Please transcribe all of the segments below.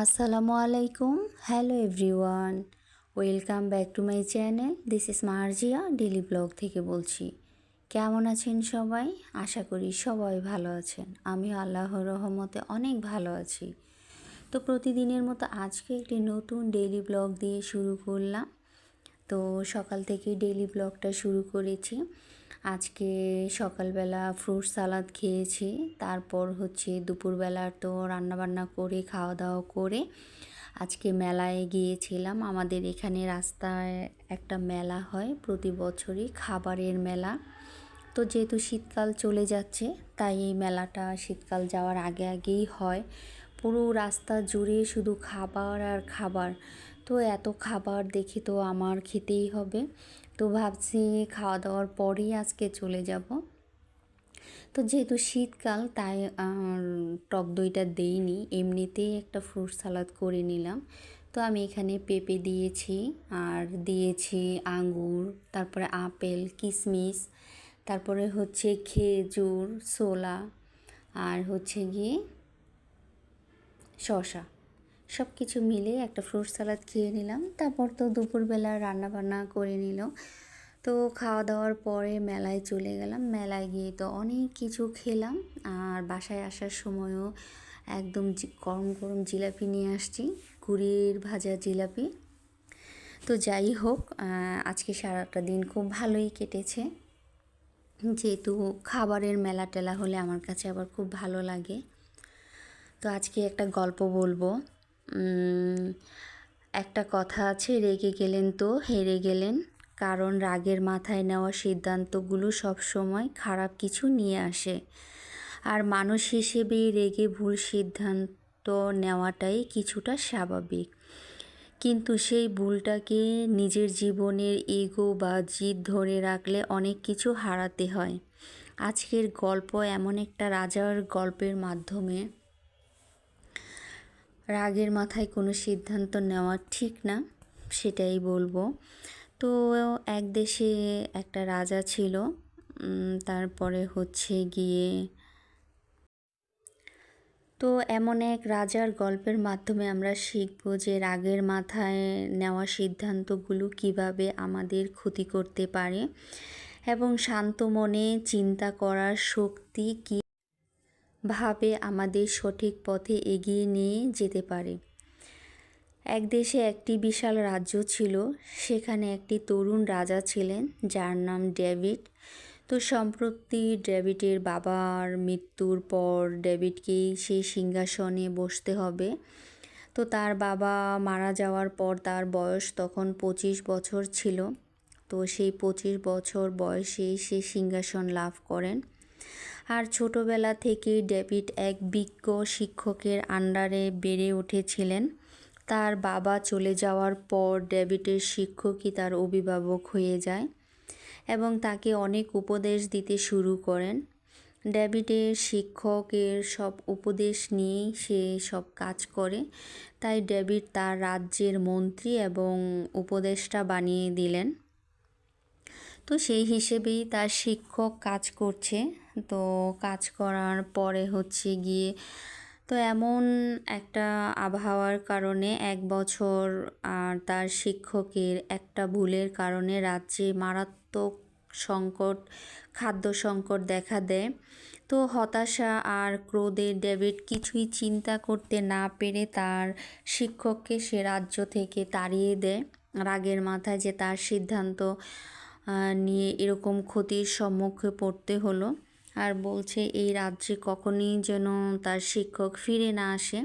আসসালামু আলাইকুম। Hello everyone welcome back to my channel this is Marzia daily blog থেকে বলছি। কেমন আছেন সবাই? আশা করি সবাই ভালো আছেন। আমি আল্লাহর রহমতে অনেক ভালো আছি। তো প্রতিদিনের মতো আজকে একটি নতুন ডেলি ব্লগ দিয়ে শুরু করলাম। তো সকাল থেকে ডেলি ব্লগটা শুরু করেছি। আজকে সকালবেলা ফ্রুট সালাদ খেয়েছি, তারপর হচ্ছে দুপুরবেলা তো রান্নাবান্না করে খাওয়া দাওয়া করে আজকে মেলায় গিয়েছিলাম। আমাদের এখানে রাস্তায় একটা মেলা হয়, প্রতি বছরই খাবারের মেলা। তো যেহেতু শীতকাল চলে যাচ্ছে, তাই এই মেলাটা শীতকাল যাওয়ার আগে আগেই হয়। পুরো রাস্তা জুড়ে শুধু খাবার আর খাবার। তো এত খাবার দেখে তো আমার খেতেই হবে। তো ভাবছি খাওয়া দাওয়ার পরেই আজকে চলে যাব। তো যেহেতু শীতকাল, তাই টক দইটা দেইনি, এমনিতেই একটা ফ্রুট সালাদ করে নিলাম। তো আমি এখানে পেঁপে দিয়েছি, আর দিয়েছি আঙ্গুর, তারপরে আপেল কিশমিশ তারপরে হচ্ছে খেজুর সোলা আর হচ্ছে গিয়ে শশা সব কিছু মিলে একটা ফ্রুট সালাদ খেয়ে নিলাম। তারপর তো দুপুরবেলা রান্না বান্না করে নিল। তো খাওয়া দাওয়ার পরে মেলায় চলে গেলাম। মেলায় গিয়ে তো অনেক কিছু খেলাম। আর বাসায় আসার সময়ও একদম গরম গরম জিলাপি নিয়ে আসছি। কুড়ির ভাজা জিলাপি। তো যাই হোক আজকে সারাটা দিন খুব ভালোই কেটেছে। যেহেতু খাবারের মেলা টেলা হলে আমার কাছে আবার খুব ভালো লাগে। তো আজকে একটা গল্প বলব। একটা কথা আছে, রেগে গেলেন তো, হেরে গেলেন। কারণ রাগের মাথায় নেওয়া সিদ্ধান্তগুলো সবসময় খারাপ কিছু নিয়ে আসে। আর মানুষ হিসেবেই রেগে ভুল সিদ্ধান্ত নেওয়াটাই কিছুটা স্বাভাবিক। কিন্তু সেই ভুলটাকে নিজের জীবনের এগো বা জিদ ধরে রাখলে অনেক কিছু হারাতে হয়। আজকের গল্প এমন একটা রাজার গল্পের মাধ্যমে রাগের মাথায় কোনো সিদ্ধান্ত নেওয়া ঠিক না, সেটাই বলব। তো এক দেশে একটা রাজা ছিল তারপরে হচ্ছে গিয়ে তো এমন এক রাজার গল্পের মাধ্যমে আমরা শিখব যে রাগের মাথায় নেওয়া সিদ্ধান্তগুলো কীভাবে আমাদের ক্ষতি করতে পারে এবং শান্ত মনে চিন্তা করার শক্তি কী ভাবে আমাদের সঠিক পথে এগিয়ে নিয়ে যেতে পারে। এক দেশে একটি বিশাল রাজ্য ছিল, সেখানে একটি তরুণ রাজা ছিলেন, যার নাম ডেভিড। তো সম্প্রতি ডেভিডের বাবার মৃত্যুর পর ডেভিডকেই সেই সিংহাসনে বসতে হবে। তো তার বাবা মারা যাওয়ার পর তার বয়স তখন পঁচিশ বছর ছিল। তো সেই পঁচিশ বছর বয়সে সে সিংহাসন লাভ করেন। আর ছোটবেলা থেকেই ডেভিড এক বিজ্ঞ শিক্ষকের আন্ডারে বেড়ে উঠেছিলেন। তার বাবা চলে যাওয়ার পর ডেভিডের শিক্ষকই তার অভিভাবক হয়ে যায় এবং তাকে অনেক উপদেশ দিতে শুরু করেন। ডেভিডের শিক্ষকের সব উপদেশ নিয়েই সে সব কাজ করে। তাই ডেভিড তার রাজ্যের মন্ত্রী এবং উপদেষ্টা বানিয়ে দিলেন। তো সেই হিসেবেই তার শিক্ষক কাজ করছে। তো কাজ করার পরে হচ্ছে গিয়ে, তো এমন একটা আবহাওয়ার কারণে এক বছর আর তার শিক্ষকের একটা ভুলের কারণে রাজ্যে মারাত্মক সংকট, খাদ্য সংকট দেখা দেয়। তো হতাশা আর ক্রোধে ডেভিড কিছুই চিন্তা করতে না পেরে তার শিক্ষককে সে রাজ্য থেকে তাড়িয়ে দেয়। রাগের মাথায় যে তার সিদ্ধান্ত নিয়ে এরকম ক্ষতির সম্মুখে পড়তে হলো। আর বলছে এই রাজ্যে কখনই যেন তার শিক্ষক ফিরে না আসে।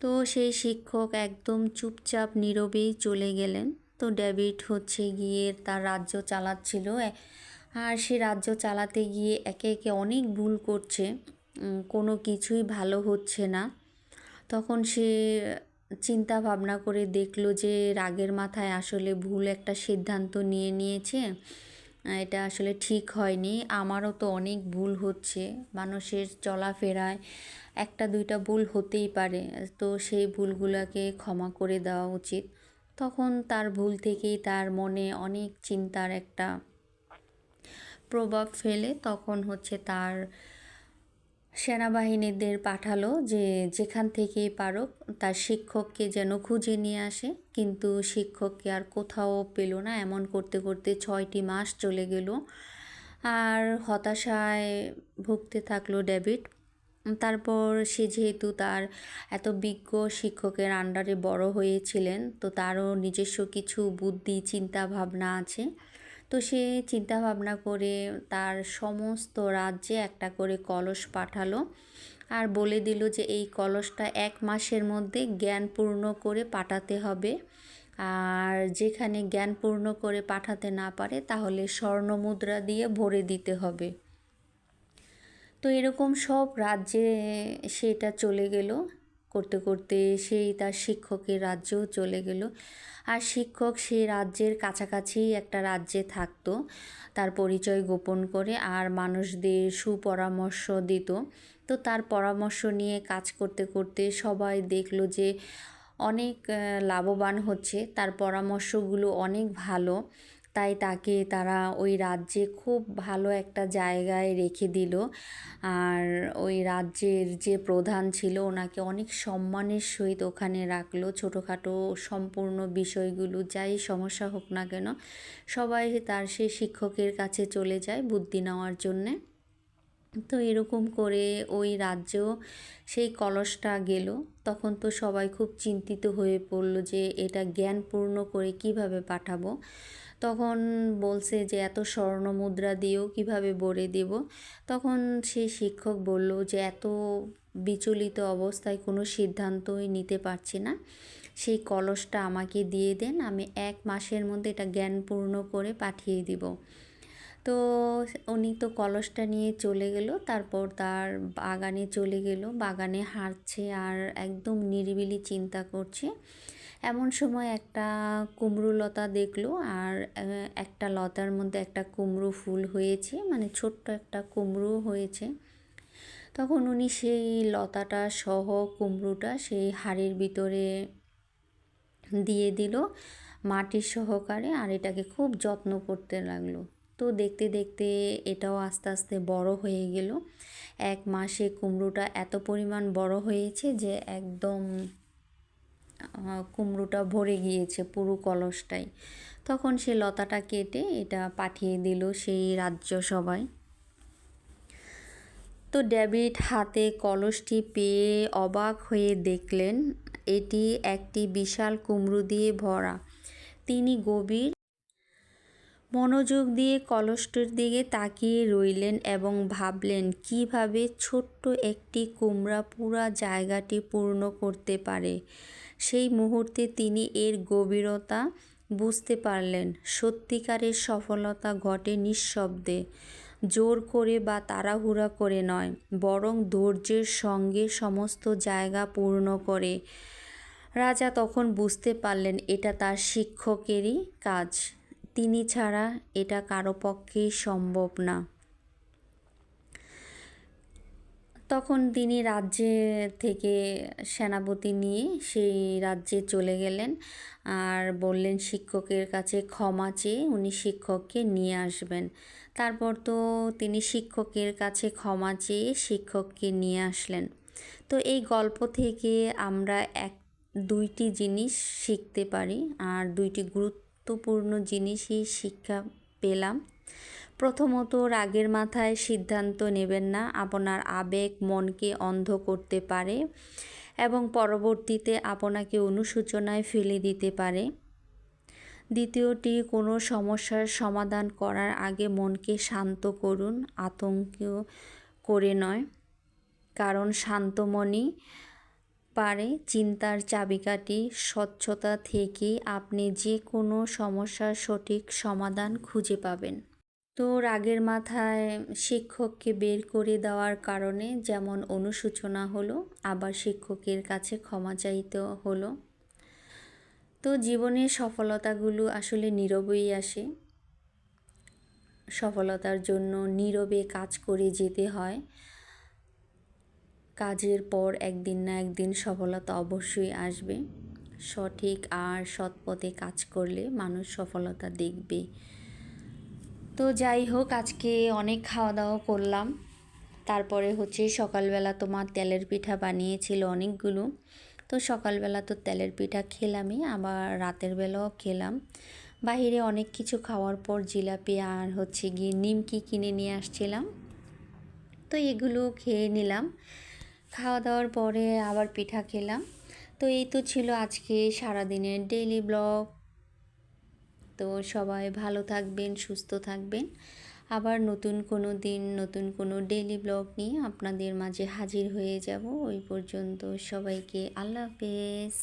তো সেই শিক্ষক একদম চুপচাপ নীরবেই চলে গেলেন। তো ডেভিড হচ্ছে গিয়ে তার রাজ্য চালাচ্ছিল। আর সে রাজ্য চালাতে গিয়ে একে একে অনেক ভুল করছে। কোনো কিছুই ভালো হচ্ছে না। তখন সে চিন্তা ভাবনা করে দেখল যে রাগের মাথায় আসলে ভুল একটা সিদ্ধান্ত নিয়ে নিয়েছে। এটা আসলে ঠিক হয়নি। আমারও তো অনেক ভুল হচ্ছে। মানুষের চলাফেরায় একটা, দুইটা ভুল হতেই পারে। তো সেই ভুলগুলোকে ক্ষমা করে দেওয়া উচিত। তখন তার ভুল থেকেই তার মনে অনেক চিন্তার একটা প্রভাব ফেলে। তখন হচ্ছে তার সেনাবাহিনীদের পাঠালো যে যেখান থেকেই পারো তার শিক্ষককে যেন খুঁজে নিয়ে আসে। কিন্তু শিক্ষককে আর কোথাও পেল না। এমন করতে করতে ছয়টি মাস চলে গেল। আর হতাশায় ভুগতে থাকল ডেভিড। তারপর সে যেহেতু তার এত বিজ্ঞ শিক্ষকের আন্ডারে বড় হয়েছিলেন, তো তারও নিজস্ব কিছু বুদ্ধি চিন্তা ভাবনা আছে। তো সে চিন্তা ভাবনা করে তার সমস্ত রাজ্যে একটা করে কলস পাঠালো আর বলে দিল যে এই কলসটা এক মাসের মধ্যে জ্ঞানপূর্ণ করে পাঠাতে হবে। আর যেখানে জ্ঞানপূর্ণ করে পাঠাতে না পারে তাহলে স্বর্ণ মুদ্রা দিয়ে ভরে দিতে হবে। তো এরকম সব রাজ্যে সেটা চলে গেল। করতে করতে সেই তার শিক্ষকের রাজ্যেও চলে গেল। আর শিক্ষক সেই রাজ্যের কাছাকাছি একটা রাজ্যে থাকতো, তার পরিচয় গোপন করে আর মানুষদের সুপরামর্শ দিত। তো তার পরামর্শ নিয়ে কাজ করতে করতে সবাই দেখল যে অনেক লাভবান হচ্ছে, তার পরামর্শগুলো অনেক ভালো। তাই তাকে তারা ওই রাজ্যে খুব ভালো একটা জায়গায় রেখে দিল। আর ওই রাজ্যের যে প্রধান ছিল ওনাকে অনেক সম্মানের সহিত ওখানে রাখল। ছোটোখাটো সম্পূর্ণ বিষয়গুলো যাই সমস্যা হোক না কেন, সবাই তার সেই শিক্ষকের কাছে চলে যায় বুদ্ধি নেওয়ার জন্যে। তো এরকম করে ওই রাজ্যেও সেই কলসটা গেল। তখন তো সবাই খুব চিন্তিত হয়ে পড়ল যে এটা জ্ঞানপূর্ণ করে কীভাবে পাঠাবো। তখন বলছে যে, এত স্বর্ণ মুদ্রা দিয়েও কীভাবে বলে দেব? তখন সে শিক্ষক বলল যে, এত বিচলিত অবস্থায় কোনো সিদ্ধান্তই নিতে পারছি না। সেই কলসটা আমাকে দিয়ে দেন, আমি এক মাসের মধ্যে এটা জ্ঞানপূর্ণ করে পাঠিয়ে দিব। তো উনি তো কলসটা নিয়ে চলে গেল, তারপর তার বাগানে চলে গেল। বাগানে হাঁটছে আর একদম নিরিবিলি চিন্তা করছে। এমন সময় একটা কুমড়ো লতা দেখল আর একটা লতার মধ্যে একটা কুমড়ো ফুল হয়েছে মানে ছোট্ট একটা কুমড়ো হয়েছে। তখন উনি সেই লতাটা সহ কুমড়োটা সেই হাড়ির ভিতরে দিয়ে দিল মাটির সহকারে আর এটাকে খুব যত্ন করতে লাগল। তো দেখতে দেখতে এটাও আস্তে আস্তে বড় হয়ে গেল। এক মাসে কুমড়োটা এত পরিমাণ বড় হয়েছে যে একদম কুমড়োটা ভরে গিয়েছে পুরো কলসটাই তখন সে লতাটা কেটে এটা পাঠিয়ে দিল সেই রাজ্য সবাই তো ডেভিড হাতে কলসটি পেয়ে অবাক হয়ে দেখলেন, এটি একটি বিশাল কুমড়ো দিয়ে ভরা। তিনি গভীর মনোযোগ দিয়ে কলসটির দিকে তাকিয়ে রইলেন এবং ভাবলেন, কীভাবে ছোট্ট একটি কুমড়া পুরা জায়গাটি পূর্ণ করতে পারে? সেই মুহূর্তে তিনি এর গভীরতা বুঝতে পারলেন, সত্যিকারের সফলতা ঘটে নিঃশব্দে। জোর করে বা তাড়াহুড়া করে নয়, বরং ধৈর্যের সঙ্গে সমস্ত জায়গা পূর্ণ করে। রাজা তখন বুঝতে পারলেন, এটা তার শিক্ষকেরই কাজ। তিনি ছাড়া এটা কারও পক্ষেই সম্ভব না। তখন তিনি রাজ্যে থেকে সেনাপতি নিয়ে সেই রাজ্যে চলে গেলেন আর বললেন, শিক্ষকের কাছে ক্ষমা চেয়ে উনি শিক্ষককে নিয়ে আসবেন। তারপর তো তিনি শিক্ষকের কাছে ক্ষমা চেয়ে শিক্ষককে নিয়ে আসলেন। তো এই গল্প থেকে আমরা এক, দুইটি জিনিস শিখতে পারি আর দুইটি গুরুত্বপূর্ণ জিনিসই শিক্ষা পেলাম। প্রথমত রাগের মাথায় সিদ্ধান্ত নেবেন না, আপনার আবেগ মনকে অন্ধ করতে পারে এবং পরবর্তীতে আপনাকে অনুসূচনায় ফেলে দিতে পারে। দ্বিতীয়টি, কোনো সমস্যার সমাধান করার আগে মনকে শান্ত করুন, আতঙ্ক করে নয়, কারণ শান্ত মনই পারে চিন্তার চাবিকাঠি স্বচ্ছতা থেকে আপনি যে কোনো সমস্যার সঠিক সমাধান খুঁজে পাবেন। তো রাগের মাথায় শিক্ষককে বের করে দেওয়ার কারণে যেমন অনুশোচনা হলো, আবার শিক্ষকের কাছে ক্ষমা চাইতে হলো। তো জীবনের সফলতাগুলো আসলে নীরবেই আসে। সফলতার জন্য নীরবে কাজ করে যেতে হয়। কাজের পর একদিন না একদিন সফলতা অবশ্যই আসবে। সঠিক আর সৎ পথে কাজ করলে মানুষ সফলতা দেখবে। তো যাই হোক, আজকে অনেক খাওয়া দাওয়া করলাম। তারপরে হচ্ছে সকালবেলা তোমার তেলের পিঠা বানিয়েছিল অনেকগুলো। তো সকালবেলা তো তেলের পিঠা খেলামই, আবার রাতের বেলাও খেলাম। বাহিরে অনেক কিছু খাওয়ার পর জিলাপি আর হচ্ছে গিয়ে নিমকি কিনে নিয়ে আসছিলাম। তো এগুলো খেয়ে নিলাম। খাওয়া দাওয়ার পরে আবার পিঠা খেলাম। তো এই তো ছিল আজকে সারাদিনের ডেইলি ব্লগ তো সবাই ভালো থাকবেন, সুস্থ থাকবেন। আবার নতুন কোনো দিন, নতুন কোনো ডেইলি ব্লগ নিয়ে আপনাদের মাঝে হাজির হয়ে যাব। ওই পর্যন্ত সবাইকে আল্লাহ হাফেজ।